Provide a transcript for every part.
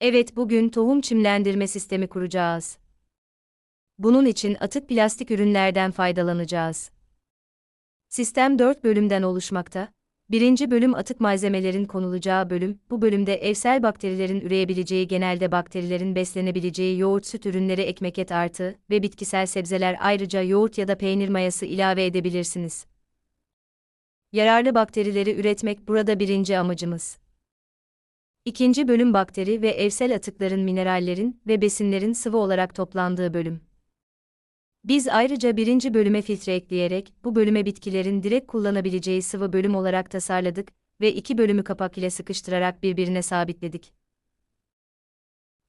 Evet, bugün tohum çimlendirme sistemi kuracağız. Bunun için atık plastik ürünlerden faydalanacağız. Sistem 4 bölümden oluşmakta. Birinci bölüm atık malzemelerin konulacağı bölüm, bu bölümde evsel bakterilerin üreyebileceği genelde bakterilerin beslenebileceği yoğurt süt ürünleri ekmek et artı ve bitkisel sebzeler ayrıca yoğurt ya da peynir mayası ilave edebilirsiniz. Yararlı bakterileri üretmek burada birinci amacımız. İkinci bölüm bakteri ve evsel atıkların minerallerin ve besinlerin sıvı olarak toplandığı bölüm. Biz ayrıca birinci bölüme filtre ekleyerek bu bölüme bitkilerin direkt kullanabileceği sıvı bölüm olarak tasarladık ve iki bölümü kapak ile sıkıştırarak birbirine sabitledik.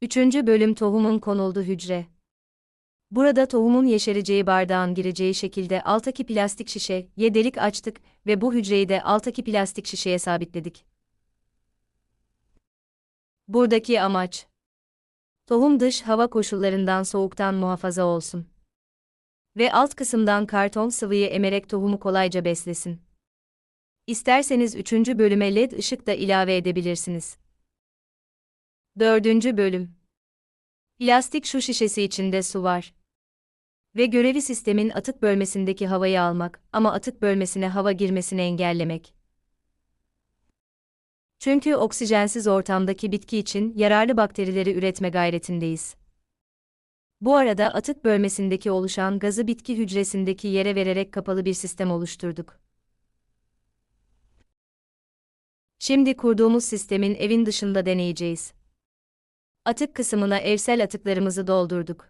Üçüncü bölüm tohumun konulduğu hücre. Burada tohumun yeşereceği bardağın gireceği şekilde alttaki plastik şişeye delik açtık ve bu hücreyi de alttaki plastik şişeye sabitledik. Buradaki amaç Tohum dış hava koşullarından soğuktan muhafaza olsun. Ve alt kısımdan karton sıvıyı emerek tohumu kolayca beslesin. İsterseniz 3. bölüme led ışık da ilave edebilirsiniz. 4. bölüm Plastik şu şişesi içinde su var. Ve görevi sistemin atık bölmesindeki havayı almak ama atık bölmesine hava girmesini engellemek. Çünkü oksijensiz ortamdaki bitki için yararlı bakterileri üretme gayretindeyiz. Bu arada atık bölmesindeki oluşan gazı bitki hücresindeki yere vererek kapalı bir sistem oluşturduk. Şimdi kurduğumuz sistemin evin dışında deneyeceğiz. Atık kısmına evsel atıklarımızı doldurduk.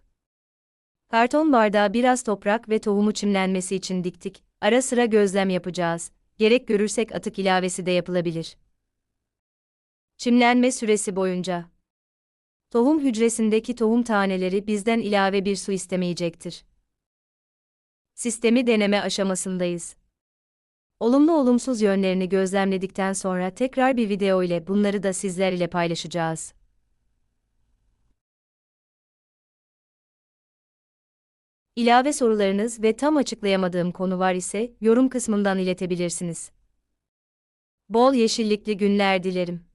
Karton bardağa biraz toprak ve tohumu çimlenmesi için diktik. Ara sıra gözlem yapacağız. Gerek görürsek atık ilavesi de yapılabilir. Çimlenme süresi boyunca tohum hücresindeki tohum taneleri bizden ilave bir su istemeyecektir. Sistemi deneme aşamasındayız. Olumlu olumsuz yönlerini gözlemledikten sonra tekrar bir video ile bunları da sizler ile paylaşacağız. İlave sorularınız ve tam açıklayamadığım konu var ise yorum kısmından iletebilirsiniz. Bol yeşillikli günler dilerim.